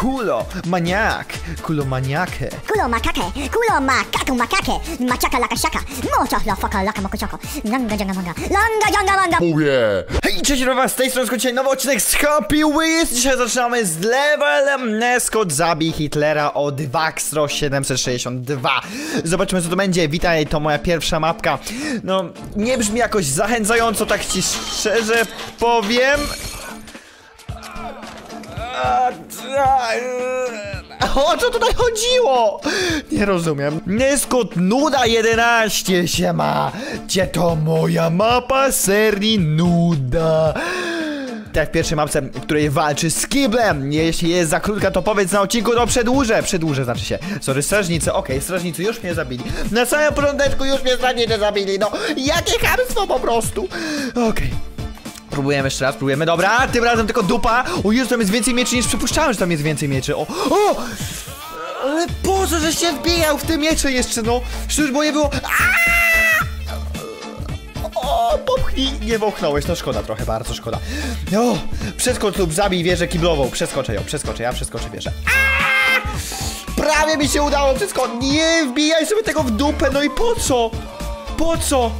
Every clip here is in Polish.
Kulo, maniak, kulo maniakę. Kulo makake, kulo makaku makake, machaka laka shaka, mocha la faka laka moko choko, langa janga manga, langa janga manga. Mówię! Hej, cześć was, z tej strony dzisiaj nowy odcinek z Happy Wheels. Dzisiaj zaczynamy z levelem Neskot zabij Hitlera od Waxro 762. Zobaczmy co to będzie. Witaj, to moja pierwsza mapka. No, nie brzmi jakoś zachęcająco, tak ci szczerze powiem. O co tutaj chodziło? Nie rozumiem. Neskot Nuda 11 się ma. Gdzie to moja mapa serii Nuda? Tak w pierwszej mapce, w której walczy z kiblem. Jeśli jest za krótka, to powiedz na odcinku, to przedłużę. Przedłużę, znaczy się. Sorry, strażnicy, okej, strażnicy już mnie zabili. Na samym początku już mnie strażnicy zabili, no. Jakie chamstwo po prostu. Okej. Próbujemy jeszcze raz, próbujemy. Dobra, tym razem tylko dupa. O Jezu, tam jest więcej mieczy niż przypuszczałem, że tam jest więcej mieczy. O! o! Ale po co, że się wbijał w te miecze jeszcze, no? Przecież nie było... O, popchnij! Nie popchnąłeś, no szkoda trochę, bardzo szkoda. O, przeskocz lub zabij wieżę kiblową. Przeskoczę ją, przeskoczę, ja przeskoczę wieżę. Prawie mi się udało przeskoczyć. Nie wbijaj sobie tego w dupę, no i po co? Po co?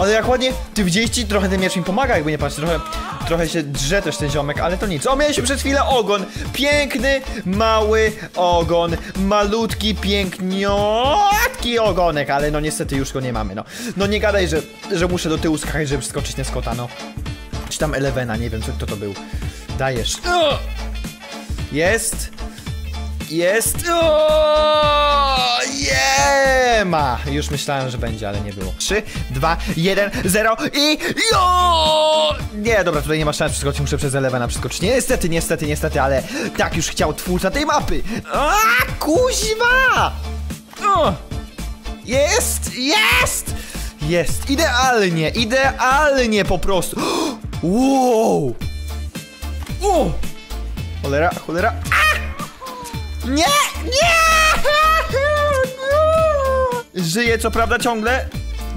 Ale jak ładnie, ty widzieliście, trochę ten miecz mi pomaga, jakby nie patrzeć, trochę, trochę się drze też ten ziomek, ale to nic. O, mieliśmy przez chwilę ogon, piękny, mały ogon, malutki, piękniotki ogonek, ale no niestety już go nie mamy, no. No nie gadaj, że, że muszę do tyłu skakać, żeby skoczyć na Scotta, no. Czy tam Elevena, nie wiem, kto to był. Dajesz. Jest. Jest. O! Nie ma. Już myślałem, że będzie, ale nie było. 3, 2, 1, 0 i jo! Nie, dobra, tutaj nie ma szans przeskoczyć, muszę przez Elevena przeskoczyć. Niestety, niestety, niestety, ale tak już chciał twórca tej mapy. A, kuźwa! Jest, jest! Jest, idealnie, idealnie po prostu. Wow! O! Cholera, cholera. Nie! Nie! Żyje co prawda ciągle.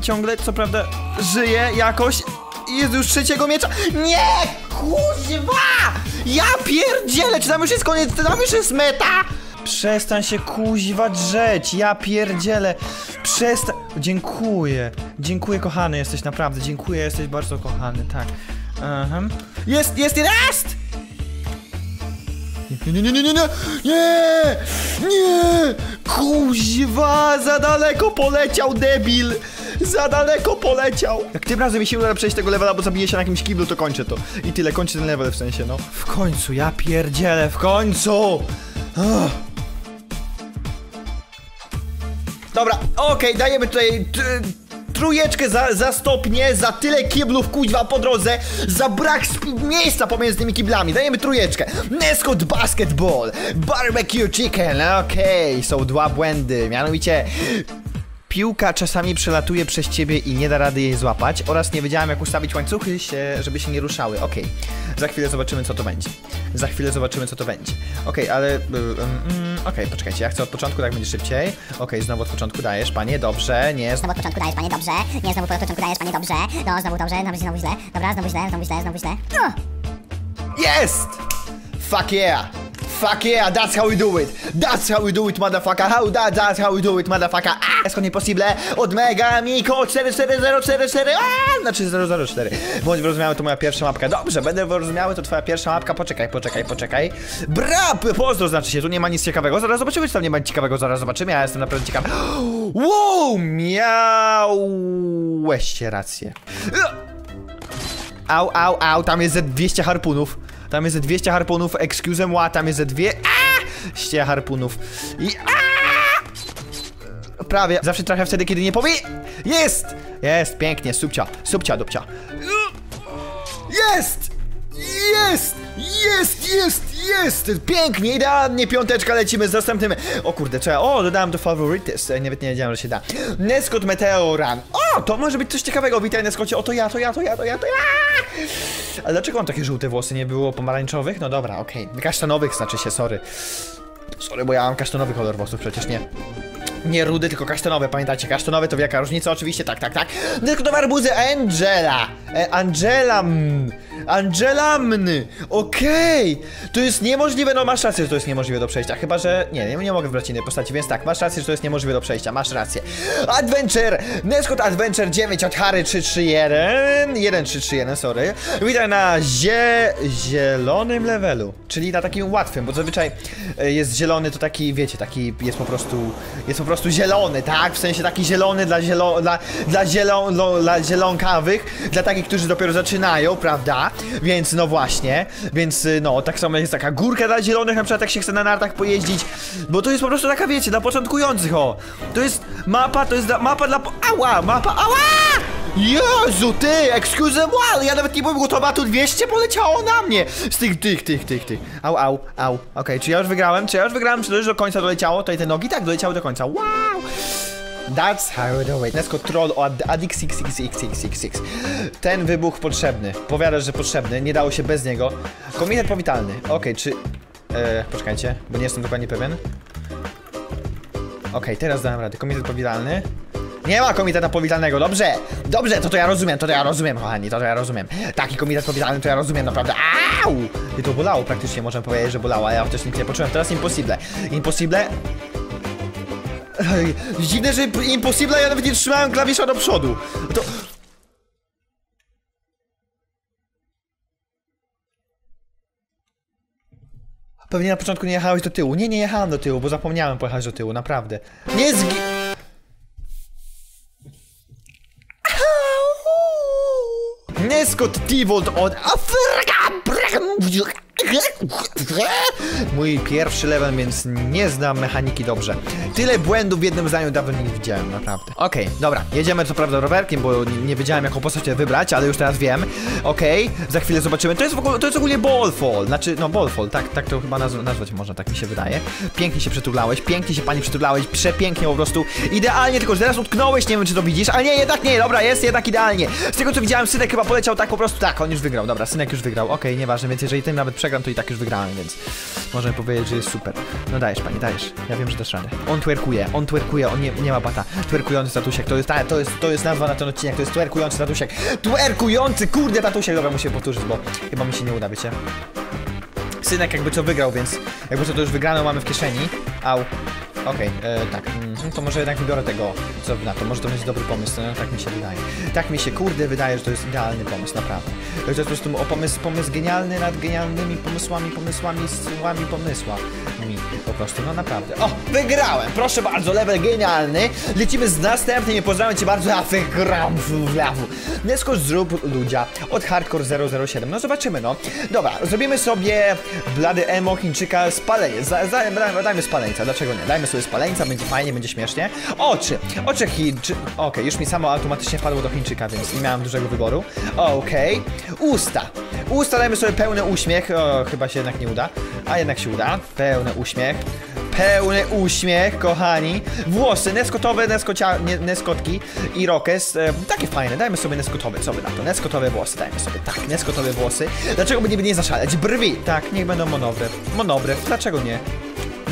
Ciągle co prawda żyje jakoś. Jest już trzeciego miecza. Nie! Kuźwa! Ja pierdzielę! Czy tam już jest koniec? Czy tam już jest meta? Przestań się kuźwa drzeć, ja pierdzielę. Przestań. Dziękuję. Dziękuję kochany jesteś, naprawdę. Dziękuję, jesteś bardzo kochany, tak. Aha. Jest, jest, jest! Nie, nie, nie, nie, nie, nie, nie, nie, kuźwa, za daleko poleciał, debil, za daleko poleciał. Jak tym razem mi się uda przejść tego levela, bo zabiję się na jakimś kiblu, to kończę to. I tyle, kończę ten level w sensie, no. W końcu, ja pierdzielę, w końcu. Dobra, okej, dajemy tutaj trójeczkę za, za stopnie, za tyle kiblów kuźwa po drodze, za brak miejsca pomiędzy tymi kiblami. Dajemy trójeczkę. Nescot Basketball, Barbecue Chicken, okej, są dwa błędy, mianowicie... Piłka czasami przelatuje przez ciebie i nie da rady jej złapać oraz nie wiedziałem jak ustawić łańcuchy, się, żeby się nie ruszały. Okej, za chwilę zobaczymy co to będzie. Za chwilę zobaczymy co to będzie. Okej, ale... y, mm, Okej, poczekajcie, ja chcę od początku, tak będzie szybciej. Okej, znowu od początku dajesz, panie, dobrze, nie, Znowu od początku dajesz, panie, dobrze. Nie, znowu od początku dajesz, panie, dobrze. No, znowu dobrze, znowu, znowu źle. Dobra, znowu źle, znowu źle, znowu źle. No! Jest! Fuck yeah! Fuck yeah, that's how we do it! That's how we do it, motherfucker! How that, that's how we do it, motherfucker! Ah! Jest impossible od Mega Miko 44044! A! Znaczy 004. Bądź wyrozumiały, to moja pierwsza mapka. Dobrze, będę wyrozumiały, to twoja pierwsza mapka. Poczekaj, poczekaj, poczekaj. Brap! Pozdro znaczy się, tu nie ma nic ciekawego. Zaraz zobaczymy, czy tam nie ma nic ciekawego. Zaraz zobaczymy, ja jestem naprawdę ciekawy. Wow! Miałeście rację. Au, au, au, tam jest ze 200 harpunów. Tam jest ze 200 harpunów, excuse moi, tam jest dwie... Ście harpunów. I... A! Prawie. Zawsze trafia wtedy, kiedy nie powie... Jest! Jest, pięknie, subcia, subcia, dupcia. Jest! Jest! Jest, jest, jest! Pięknie, idealnie, piąteczka, lecimy z następnym. O kurde, trzeba. O, dodałem do favorites. Ja Nawet nie wiedziałem, że się da. Nescot Meteoran. O, to może być coś ciekawego. Witaj, Nescocie. O, to ja, to ja, to ja, to ja, to ja. Ale dlaczego mam takie żółte włosy? Nie było pomarańczowych? No dobra, okej. Kasztanowych znaczy się, sorry. Sorry, bo ja mam kasztanowy kolor włosów, przecież nie. Nie rudy, tylko kasztanowe, pamiętacie? Kasztanowe to wielka różnica, oczywiście, tak, tak, tak. Dyskutowe arbuzy Angela. E, Angela, mm. Angela Mny. Okej. To jest niemożliwe, no masz rację, że to jest niemożliwe do przejścia. Chyba, że... Nie, nie, nie mogę wybrać innej postaci, więc tak, masz rację, że to jest niemożliwe do przejścia. Masz rację. Adventure! Nescott Adventure 9 od Harry 331. 1331, sorry. Witaj na zie... zielonym levelu. Czyli na takim łatwym, bo zazwyczaj e, jest zielony to taki, wiecie, taki jest po prostu... Jest po prostu zielony, tak? W sensie taki zielony dla zielo... dla, dla, zielo, lo- dla zielonkawych, dla takich, którzy dopiero zaczynają, prawda? Więc no właśnie, więc y, no, tak samo jest taka górka dla zielonych, na przykład jak się chce na nartach pojeździć, bo to jest po prostu taka, wiecie, dla początkujących, o. To jest mapa, to jest mapa dla... Ała, mapa, ała! Jezu, ty, excuse me, ja nawet nie byłem gotowa, tu 200 poleciało na mnie z tych, tych, tych, tych, tych. Au, au, au. Okej, czy ja już wygrałem? Czy ja już wygrałem? Czy to już do końca doleciało? Tutaj te nogi? Tak, doleciały do końca. Wow! That's how do it. Let's troll o Ad- Adix XXXXXX. Ten wybuch potrzebny. Powiadasz, że potrzebny. Nie dało się bez niego. Komitet powitalny. Okej, czy... E, poczekajcie, bo nie jestem dokładnie pewien. Okej, teraz dałem radę. Komitet powitalny. Nie ma komiteta powitalnego, dobrze! Dobrze, to to ja rozumiem, to to ja rozumiem, kochani, to to ja rozumiem. Taki komitet powitalny to ja rozumiem, naprawdę. Au! I to bolało praktycznie, możemy powiedzieć, że bolało, a ja też nic nie poczułem. Teraz Impossible. Impossible Ej, Dziwne, że Impossible ja nawet nie trzymałem klawisza do przodu. To... Pewnie na początku nie jechałeś do tyłu. Nie, nie jechałem do tyłu, bo zapomniałem pojechać do tyłu, naprawdę. Nie zgi... Neskot Tivold od Afryka! Mój pierwszy level, więc nie znam mechaniki dobrze. Tyle błędów w jednym zdaniu dawno nie widziałem, naprawdę. Okej, dobra, jedziemy co prawda rowerkiem, bo nie, wiedziałem jaką postać wybrać, ale już teraz wiem. Okej, za chwilę zobaczymy. To jest w ogóle, to jest ogólnie Ballfall, znaczy, no Ballfall, tak, tak to chyba nazw nazwać można, tak mi się wydaje. Pięknie się przytulałeś, pięknie się pani przytulałeś, przepięknie po prostu. Idealnie, tylko że teraz utknąłeś, nie wiem czy to widzisz, ale nie, jednak nie, dobra, jest jednak idealnie. Z tego co widziałem, Synek chyba poleciał tak po prostu, tak, on już wygrał, dobra, Synek już wygrał, okej, nieważne, więc jeżeli tym nawet przegram, to i tak już wygrałem, więc możemy powiedzieć, że jest super. No dajesz pani, dajesz, ja wiem, że dasz radę. On twerkuje, on twerkuje, on nie, nie ma bata. Twerkujący tatusiek, to jest, to jest, to jest nazwa na ten odcinek, to jest twerkujący tatusiek. Twerkujący, kurde tatusiek, dobra, muszę powtórzyć, bo chyba mi się nie uda, wiecie. Synek jakby co wygrał, więc jakby co to już wygrano mamy w kieszeni. Au. Okej, e, tak, mhm, to może jednak wybiorę tego, co na to, może to będzie dobry pomysł, no, tak mi się wydaje. Tak mi się, kurde, wydaje, że to jest idealny pomysł, naprawdę. To jest po prostu o pomysł, pomysł genialny nad genialnymi pomysłami, pomysłami, słami, pomysłami, po prostu, no naprawdę. O, wygrałem, proszę bardzo, level genialny, lecimy z następnym, i pozdrawiam cię bardzo, a wygram w lawu. Neskocz zrób ludzia od Hardcore 007, no zobaczymy, no. Dobra, zrobimy sobie blady emo Chińczyka spalenie, za, za, dajmy spaleńca, dlaczego nie, dajmy sobie spaleńca, będzie fajnie, będzie śmiesznie. Oczy, oczy Chińczy... Okej, już mi samo automatycznie wpadło do Chińczyka, więc nie miałem dużego wyboru. Okej, usta. Usta dajmy sobie pełny uśmiech, o, chyba się jednak nie uda, a jednak się uda. Pełny uśmiech. Pełny uśmiech, kochani. Włosy, neskotowe, neskocia, nie, neskotki i rokes. E, takie fajne, dajmy sobie neskotowe, co by na to? Neskotowe włosy, dajmy sobie, tak, neskotowe włosy. Dlaczego by nie, nie zaszaleć? Brwi, tak, niech będą monobrew. Monobrew, dlaczego nie?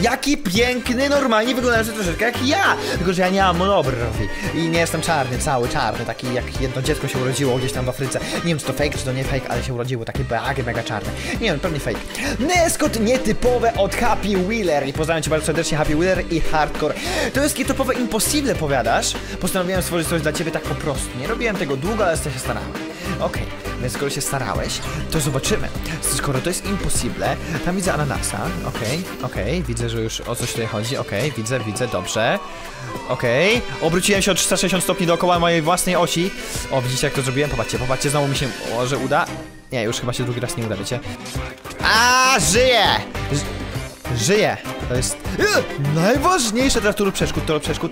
Jaki piękny, normalnie wyglądający troszeczkę jak ja. Tylko, że ja nie mam monobrwi i nie jestem czarny, cały czarny, taki jak jedno dziecko się urodziło gdzieś tam w Afryce. Nie wiem, czy to fake, czy to nie fake, ale się urodziło takie beagy mega czarne. Nie wiem, pewnie fake. Neskot nietypowe od Happy Wheeler i pozdrawiam cię bardzo serdecznie Happy Wheeler i Hardcore. To jest nietypowe impossible, powiadasz? Postanowiłem stworzyć coś dla ciebie tak po prostu. Nie robiłem tego długo, ale się starałem. Okej, więc skoro się starałeś, to zobaczymy. Skoro to jest impossible, tam widzę ananasa. Okej, okej, widzę, że już o coś tutaj chodzi. Okej, widzę, widzę, dobrze. Okej, obróciłem się o 360 stopni dookoła mojej własnej osi. O, widzicie jak to zrobiłem? Popatrzcie, popatrzcie, znowu mi się może uda. Nie, już chyba się drugi raz nie uda, wiecie. A, żyje! Ż- Żyje! To jest najważniejsze teraz turu przeszkód, turu przeszkód.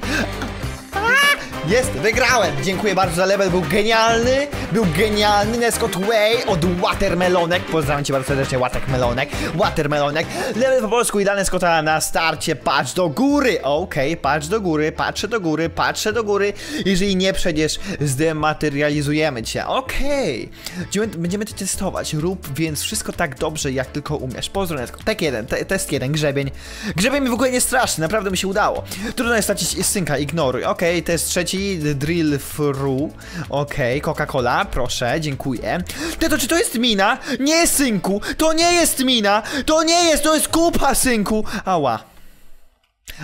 Jest, wygrałem! Dziękuję bardzo za level, był genialny, był genialny Nescott Way od Watermelonek, pozdrawiam cię bardzo serdecznie, Watermelonek, Watermelonek, level po polsku idealny Scotta na starcie, patrz do góry, okej, patrz do góry, patrzę do góry, patrzę do góry, jeżeli nie przejdziesz, zdematerializujemy cię, okej, będziemy, będziemy to testować, rób więc wszystko tak dobrze, jak tylko umiesz, pozdro Nescott, tak jeden, te, test jeden, grzebień, grzebień mi w ogóle nie straszny, naprawdę mi się udało, trudno jest stracić synka, ignoruj, okej, test trzeci, Drill Through. Okej, Coca-Cola, proszę, dziękuję. Ty, to czy to jest mina? Nie, synku, to nie jest mina! To nie jest, to jest kupa, synku! Ała.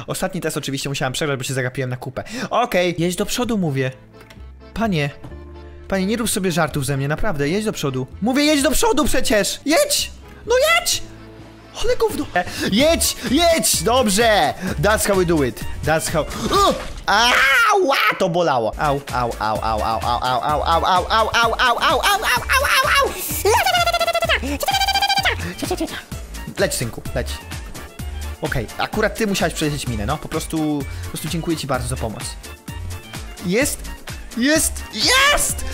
Ostatni test oczywiście musiałem przegrać, bo się zagapiłem na kupę. Okej, jedź do przodu, mówię. Panie, panie, nie rób sobie żartów ze mnie, naprawdę, jedź do przodu. Mówię, jedź do przodu przecież! Jedź! No jedź! Ale gówno! E, Jedź! Jedź! Dobrze! That's how we do it. That's how... Uh! Ała! To bolało. Au, au, au, au, au, au, au, au, au, au, au, au, au, au, au, au, au, au, au! Leć, synku, leć. Okej, akurat ty musiałeś przejść minę, no. Po prostu, po prostu dziękuję ci bardzo za pomoc. Jest! Jest! Jest!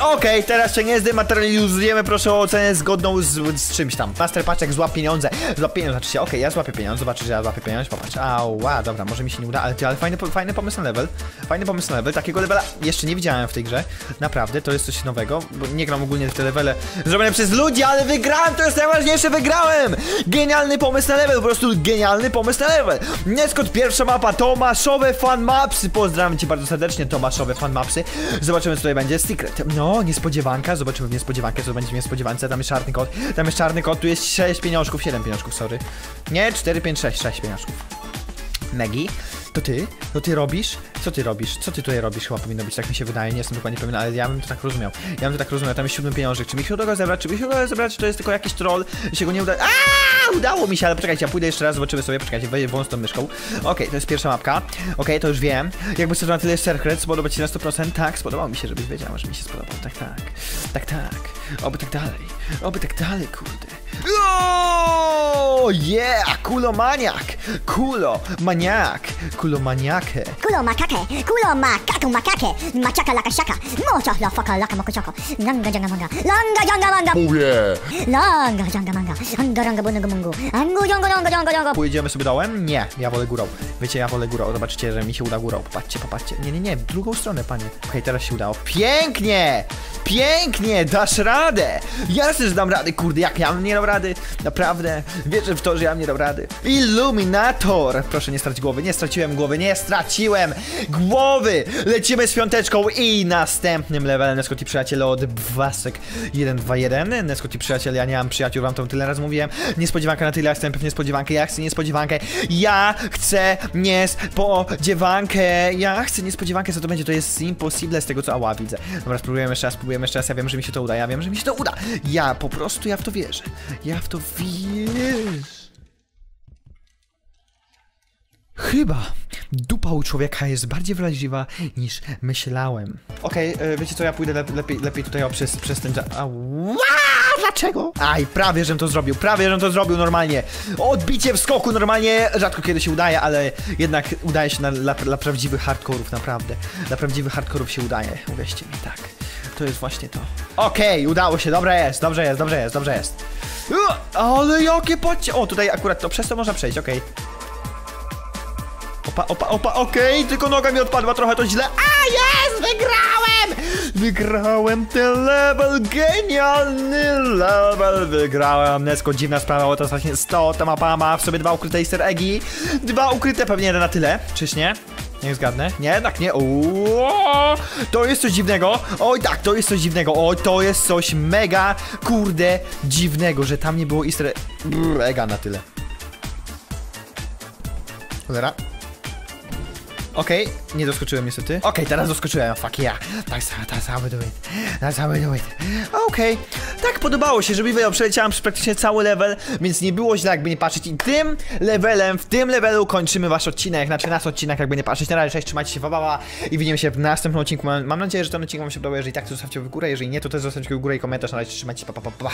Okej, teraz się nie zdematerializujemy, proszę o ocenę zgodną z, z czymś tam. Master Paczek złap pieniądze. Złap pieniądze, znaczy się, okej, ja złapię pieniądze, zobaczysz, że ja złapię pieniądze, popatrz. Ała, dobra, może mi się nie uda, ale ale fajny, fajny pomysł na level. Fajny pomysł na level, takiego levela jeszcze nie widziałem w tej grze. Naprawdę, to jest coś nowego, bo nie gram ogólnie w te levele zrobione przez ludzi, ale wygrałem, to jest najważniejsze, wygrałem! Genialny pomysł na level, po prostu genialny pomysł na level. Neskot, pierwsza mapa, Tomaszowe fan mapsy. Pozdrawiam cię bardzo serdecznie, Tomaszowe fan mapsy. Zobaczymy, co tutaj będzie. Secret. No, niespodziewanka, zobaczymy w niespodziewankę, co będzie w niespodziewance. Tam jest czarny kod, tam jest czarny kod, tu jest 6 pieniążków, 7 pieniążków, sorry. Nie, 4, 5, 6, 6 pieniążków. Megi, to ty? To ty robisz? Co ty robisz? Co ty tutaj robisz? Chyba powinno być, tak mi się wydaje, nie jestem dokładnie pewien, ale ja bym to tak rozumiał. Ja bym to tak rozumiał, tam jest siódmy pieniążek. Czy mi się uda go zebrać? Czy mi się uda go zebrać? Czy to jest tylko jakiś troll? Się go nie uda? Aaa! Udało mi się, ale poczekajcie, ja pójdę jeszcze raz, zobaczymy sobie, poczekajcie, wejdę wąs tą myszką. Okej, to jest pierwsza mapka. Okej, to już wiem. Jakby sobie na tyle secret, spodoba ci na 100%? Tak, spodobało mi się, żebyś wiedziała, że mi się spodobał. Tak, tak. Tak, tak. Oby tak dalej. Oby tak dalej, kurde. O, yeah! Kulomaniak! Kulo, maniak! Kulomaniakę. Kulo makake, kulo makatu makake, machaka laka shaka, mocha la faka laka mokochoko, langa janga manga, langa janga manga, Oh yeah! langa janga manga, anga ranga bunga mungu, angu jongo jongo jongo jongo. Pójdziemy sobie dołem? Nie, ja wolę górą. Wiecie, ja wolę górą. Zobaczycie, że mi się uda górą. Popatrzcie, popatrzcie. Nie, nie, nie, w drugą stronę, panie. Okej, teraz się udało. Pięknie! Pięknie! Dasz radę! Jasne, że dam rady, kurde, jak ja nie dał rady? Naprawdę, wierzę w to, że ja nie dał rady. Illuminator! Proszę nie stracić głowy, nie straciłem głowy, nie straciłem głowy! Lecimy z piąteczką i następnym levelem Neskot i przyjaciele od Wasek 121. Neskot i przyjaciele, ja nie mam przyjaciół, wam to tyle razy mówiłem. Niespodziewanka na tyle, chcę pewnie niespodziewankę, ja chcę niespodziewankę, ja chcę niespodziewankę, ja chcę niespodziewankę, co to będzie, to jest impossible z tego co, ała, widzę. Dobra, spróbujemy jeszcze raz, spróbujemy jeszcze raz, ja wiem, że mi się to uda, ja wiem, że mi się to uda. Ja po prostu, ja w to wierzę. Ja w to wierzę. Chyba dupa u człowieka jest bardziej wrażliwa niż myślałem. Okej, e, wiecie co, ja pójdę lep, lepiej, lepiej tutaj o przez, przez ten... Ała! Dlaczego? Aj, prawie żem to zrobił, prawie żem to zrobił normalnie. Odbicie w skoku normalnie rzadko kiedy się udaje, ale jednak udaje się na, dla prawdziwych hardkorów, naprawdę. Dla prawdziwych hardkorów się udaje, uwierzcie mi, tak. To jest właśnie to. Okej, udało się, dobrze jest, dobrze jest, dobrze jest, dobrze jest. Ale jakie pocie... O, tutaj akurat to przez to można przejść, okej. Opa, opa, opa, okej, tylko noga mi odpadła trochę, to źle. A, jest, wygrałem! Wygrałem ten level, genialny level, wygrałem. Nesko, dziwna sprawa, bo to jest właśnie 100, ta mapa ma w sobie dwa ukryte easter eggi. Dwa ukryte, pewnie na tyle, czyż nie? Niech zgadnę. Nie, jednak nie. Uuu, to jest coś dziwnego. Oj, tak, to jest coś dziwnego. Oj, to jest coś mega, kurde, dziwnego, że tam nie było easter egga na tyle. Cholera. Okej, nie doskoczyłem niestety. Okej, teraz doskoczyłem, fuck yeah. That's, that's how we do it. That's how we do it. Okej, tak podobało się, żeby wiedział, przeleciałem przez praktycznie cały level, więc nie było źle jakby nie patrzeć i tym levelem, w tym levelu kończymy wasz odcinek, znaczy nasz odcinek jakby nie patrzeć. Na razie, cześć, trzymajcie się, baba i widzimy się w następnym odcinku. Mam, mam nadzieję, że ten odcinek wam się podobał, jeżeli tak, to zostawcie w górę, jeżeli nie, to też zostawcie w górę i komentarz. Na razie, trzymajcie się, pa, pa, pa, pa.